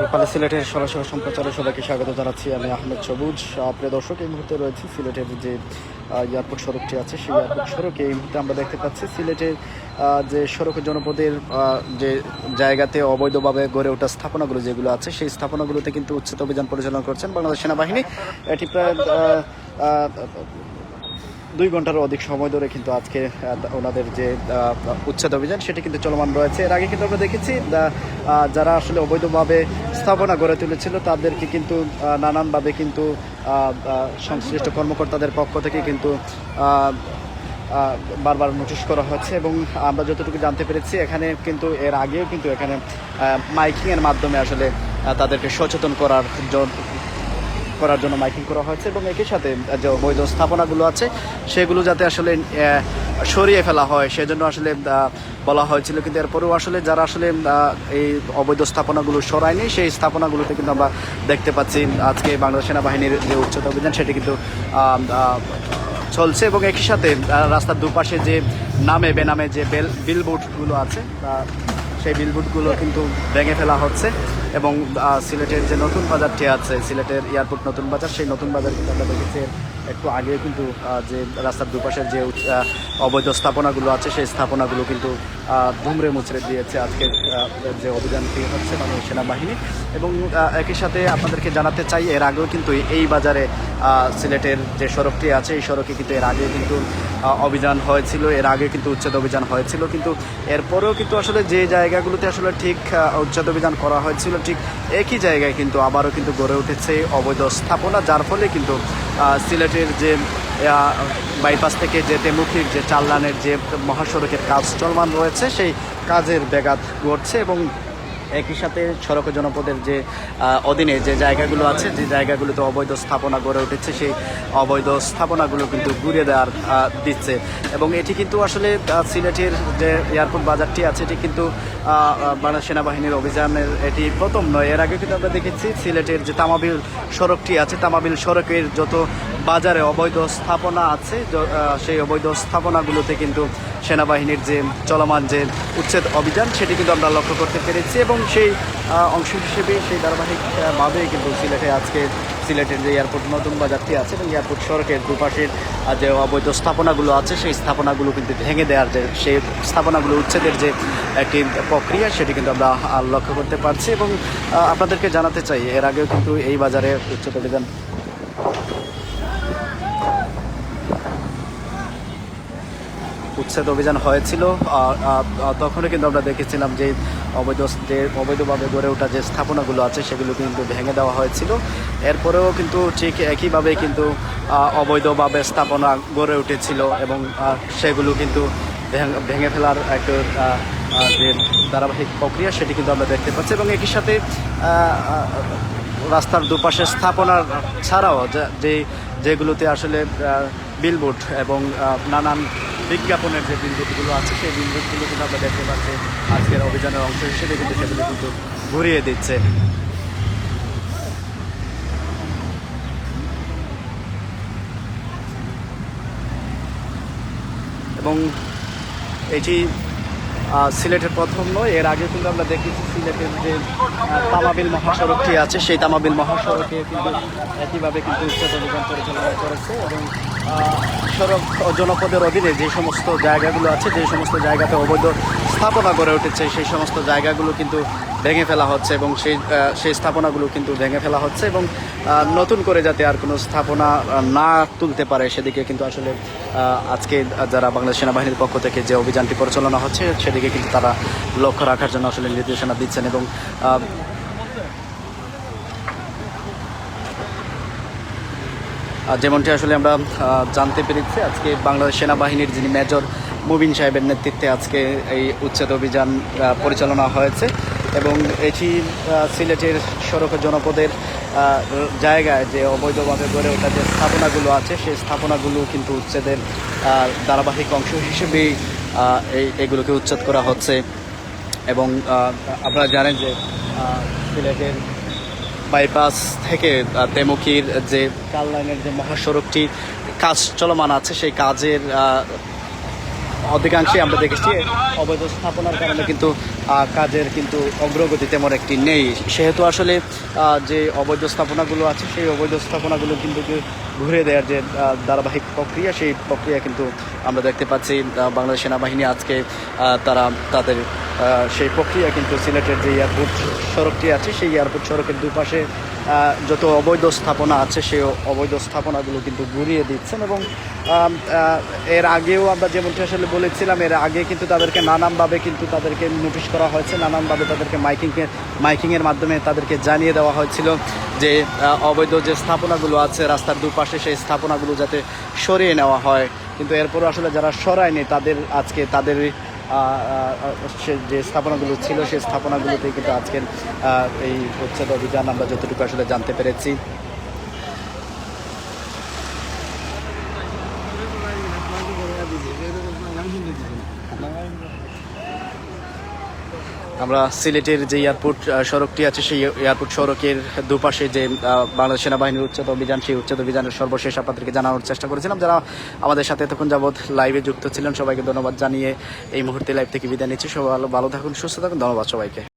রূপালী সিলেটের সরাসরি সম্প্রচারে সবাইকে স্বাগত জানাচ্ছি আমি আহমেদ সবুজ। প্রিয় দর্শক, এই মুহূর্তে রয়েছে সিলেটের যে এয়ারপোর্ট সড়কটি আছে, সেই এয়ারপোর্ট সড়কে এই মুহূর্তে আমরা দেখতে পাচ্ছি সিলেটের যে সড়ক জনপদের যে জায়গাতে অবৈধভাবে গড়ে ওঠা স্থাপনাগুলো যেগুলো আছে, সেই স্থাপনাগুলোতে কিন্তু উচ্ছেদ অভিযান পরিচালনা করছেন বাংলাদেশ সেনাবাহিনী। এটি প্রায় দুই ঘন্টারও অধিক সময় ধরে কিন্তু আজকে ওনাদের যে উচ্ছেদ অভিযান, সেটি কিন্তু চলমান রয়েছে। এর আগে কিন্তু আমরা দেখেছি যারা আসলে অবৈধভাবে স্থাপনা গড়ে তুলেছিল, তাদেরকে কিন্তু নানানভাবে কিন্তু সংশ্লিষ্ট কর্মকর্তাদের পক্ষ থেকে কিন্তু বারবার নোটিশ করা হচ্ছে এবং আমরা যতটুকু জানতে পেরেছি, এখানে কিন্তু, এর আগেও কিন্তু এখানে মাইকিংয়ের মাধ্যমে আসলে তাদেরকে সচেতন করার করার জন্য মাইকিং করা হয়েছে এবং একই সাথে যে অবৈধ স্থাপনাগুলো আছে, সেগুলো যাতে আসলে সরিয়ে ফেলা হয়, সেজন্য আসলে বলা হয়েছিল। কিন্তু এরপরেও আসলে যারা আসলে এই অবৈধ স্থাপনাগুলো সরায়নি, সেই স্থাপনাগুলোতে কিন্তু আমরা দেখতে পাচ্ছি, আজকে বাংলাদেশ সেনাবাহিনীর যে উচ্চত অভিযান, সেটি কিন্তু চলছে এবং একই সাথে রাস্তার দুপাশে যে নামে বেনামে যে বেল, বিলবোর্ডগুলো আছে সেই বিলবোর্ডগুলো কিন্তু ভেঙে ফেলা হচ্ছে এবং সিলেটের যে নতুন বাজারটি আছে সিলেটের এয়ারপোর্ট নতুন বাজার সেই নতুন বাজার কিন্তু আমরা দেখেছি একটু আগে কিন্তু যে রাস্তার দুপাশের যে অবৈধ স্থাপনাগুলো আছে সেই স্থাপনাগুলো কিন্তু ধুমড়ে মুচড়ে দিয়েছে আজকে আহ, যে অভিযানটি হচ্ছে বাংলাদেশ সেনাবাহিনী। এবং একই সাথে আপনাদেরকে জানাতে চাই এর আগেও কিন্তু এই বাজারে সিলেটের যে সড়কটি আছে এই সড়কে কিন্তু এর আগে কিন্তু অভিযান হয়েছিল, এর আগে কিন্তু উচ্ছেদ অভিযান হয়েছিল, কিন্তু এরপরেও কিন্তু আসলে যে জায়গাগুলোতে আসলে ঠিক উচ্ছেদ অভিযান করা হয়েছিল, ঠিক একই জায়গায় কিন্তু আবারও কিন্তু গড়ে উঠেছে অবৈধ স্থাপনা, যার ফলে কিন্তু সিলেটের যে বাইপাস থেকে যে তেমুখির যে চাল্লানের যে মহাসড়কের কাজ চলমান রয়েছে, সেই কাজের ব্যাঘাত ঘটছে এবং একই সাথে সড়ক জনপদের যে অধীনে যে জায়গাগুলো আছে, যে জায়গাগুলোতে অবৈধ স্থাপনা গড়ে উঠেছে, সেই অবৈধ স্থাপনাগুলো কিন্তু ঘুরে দেওয়ার দিচ্ছে। এবং এটি কিন্তু আসলে সিলেটের যে এয়ারপোর্ট বাজারটি আছে, এটি কিন্তু বাংলাদেশ সেনাবাহিনীর অভিযানের এটি প্রথম নয়। এর আগে কিন্তু আমরা দেখেছি সিলেটের যে তামাবিল সড়কটি আছে, তামাবিল সড়কের যত বাজারে অবৈধ স্থাপনা আছে সেই অবৈধ স্থাপনাগুলোতে কিন্তু সেনাবাহিনীর যে চলমান যে উচ্ছেদ অভিযান, সেটি কিন্তু আমরা লক্ষ্য করতে পেরেছি এবং সেই অংশ হিসেবে সেই ধারাবাহিকভাবে কিন্তু সিলেটে আজকে সিলেটের যে এয়ারপোর্ট, নতুন বাজারটি আছে এবং এয়ারপোর্ট সড়কের দুপাশের যে অবৈধ স্থাপনাগুলো আছে, সেই স্থাপনাগুলো কিন্তু ভেঙে দেওয়ার যে, সেই স্থাপনাগুলো উচ্ছেদের যে একটি প্রক্রিয়া, সেটি কিন্তু আমরা লক্ষ্য করতে পারছি এবং আপনাদেরকে জানাতে চাই, এর আগেও কিন্তু এই বাজারে উচ্ছেদ উচ্ছেদ অভিযান হয়েছিল তখনও কিন্তু আমরা দেখেছিলাম যে অবৈধ যে অবৈধভাবে গড়ে ওঠা যে স্থাপনাগুলো আছে, সেগুলো কিন্তু ভেঙে দেওয়া হয়েছিল। এরপরেও কিন্তু ঠিক একইভাবে কিন্তু অবৈধভাবে স্থাপনা গড়ে উঠেছিল এবং সেগুলো কিন্তু ভেঙ- ফেলার একটা যে ধারাবাহিক প্রক্রিয়া সেটি কিন্তু আমরা দেখতে পাচ্ছি এবং একই সাথে রাস্তার দুপাশে স্থাপনার ছাড়াও যে যেগুলোতে আসলে বিলবোর্ড এবং নানান বিজ্ঞাপনের যে বিলবোর্ডগুলো আছে, সেই বিলবোর্ডগুলো কিন্তু আমরা দেখতে পাচ্ছি। আজকের অভিযানের অংশ হিসেবে কিন্তু সেগুলো কিন্তু ঘুরিয়ে দিচ্ছে। এবং এটি সিলেটের প্রথম নয়। এর আগে কিন্তু আমরা দেখেছি সিলেটের যে তামাবিল মহাসড়কটি আছে, সেই তামাবিল মহাসড়কে কিন্তু একইভাবে কিন্তু উচ্চতা অভিযান পরিচালনা করেছে এবং সড়ক জনপদের অধীনে যে সমস্ত জায়গাগুলো আছে, যে সমস্ত জায়গাতে অবৈধ স্থাপনা গড়ে উঠেছে, সেই সমস্ত জায়গাগুলো কিন্তু ভেঙে ফেলা হচ্ছে এবং সেই সেই স্থাপনাগুলো কিন্তু ভেঙে ফেলা হচ্ছে এবং নতুন করে যাতে আর কোনো স্থাপনা না তুলতে পারে সেদিকে কিন্তু আসলে আজকে যারা বাংলাদেশ সেনাবাহিনীর পক্ষ থেকে যে অভিযানটি পরিচালনা হচ্ছে, সেদিকে কিন্তু তারা লক্ষ্য রাখার জন্য আসলে নির্দেশনা দিচ্ছেন এবং যেমনটি আসলে আমরা জানতে পেরেছি, আজকে বাংলাদেশ সেনাবাহিনীর যিনি মেজর মুবিন সাহেবের নেতৃত্বে আজকে এই উচ্ছেদ অভিযান পরিচালনা হয়েছে। এবং এটি সিলেটের সড়ক জনপদের জায়গায় যে অবৈধভাবে গড়ে ওঠা যে স্থাপনাগুলো আছে সেই স্থাপনাগুলো কিন্তু উচ্ছেদের ধারাবাহিক অংশ হিসেবেই এই এগুলোকে উচ্ছেদ করা হচ্ছে। এবং আপনারা জানেন যে সিলেটের বাইপাস থেকে আহ, তেমুকির যে কাল লাইনের যে মহাসড়কটি কাজ চলমান আছে সেই কাজের আহ, অধিকাংশই আমরা দেখেছি অবৈধ স্থাপনার কারণে কিন্তু কাজের কিন্তু অগ্রগতি তেমন একটি নেই। সেহেতু আসলে যে অবৈধ স্থাপনাগুলো আছে সেই অবৈধ স্থাপনাগুলো কিন্তু ঘুরে দেওয়ার যে ধারাবাহিক প্রক্রিয়া সেই প্রক্রিয়া কিন্তু আমরা দেখতে পাচ্ছি বাংলাদেশ সেনাবাহিনী আজকে তারা তাদের সেই প্রক্রিয়া কিন্তু সিলেটের যে এয়ারপোর্ট সড়কটি আছে সেই এয়ারপোর্ট সড়কের দুপাশে যত অবৈধ স্থাপনা আছে সেই অবৈধ স্থাপনাগুলো কিন্তু ঘুরিয়ে দিচ্ছেন এবং এর আগেও আমরা যেমনটি আসলে বলেছিলাম, এর আগে কিন্তু তাদেরকে নানানভাবে কিন্তু তাদেরকে নোটিশ করা হয়েছে, নানানভাবে তাদেরকে মাইকিংকে মাইকিংয়ের মাধ্যমে তাদেরকে জানিয়ে দেওয়া হয়েছিল যে অবৈধ যে স্থাপনাগুলো আছে, রাস্তার দুপাশে সেই স্থাপনাগুলো যাতে সরিয়ে নেওয়া হয়। কিন্তু এরপরও আসলে যারা সরায়নি, তাদের আজকে তাদের যে স্থাপনাগুলো ছিল, সেই স্থাপনাগুলোতে কিন্তু আজকের এই উচ্ছেদ অভিযান আমরা যতটুকু আসলে জানতে পেরেছি। আমরা সিলেটের যে এয়ারপোর্ট সড়কটি আছে, সেই এয়ারপোর্ট সড়কের দুপাশে যে বাংলাদেশ সেনাবাহিনীর উচ্চত অভিযান, সেই উচ্চত অভিযানের সর্বশেষ আপনাদেরকে জানানোর চেষ্টা করেছিলাম। যারা আমাদের সাথে এতক্ষণ যাবৎ লাইভে যুক্ত ছিলেন, সবাইকে ধন্যবাদ জানিয়ে এই মুহূর্তে লাইভ থেকে বিদায় নিচ্ছি। সবাই ভালো থাকুন, সুস্থ থাকুন, ধন্যবাদ সবাইকে।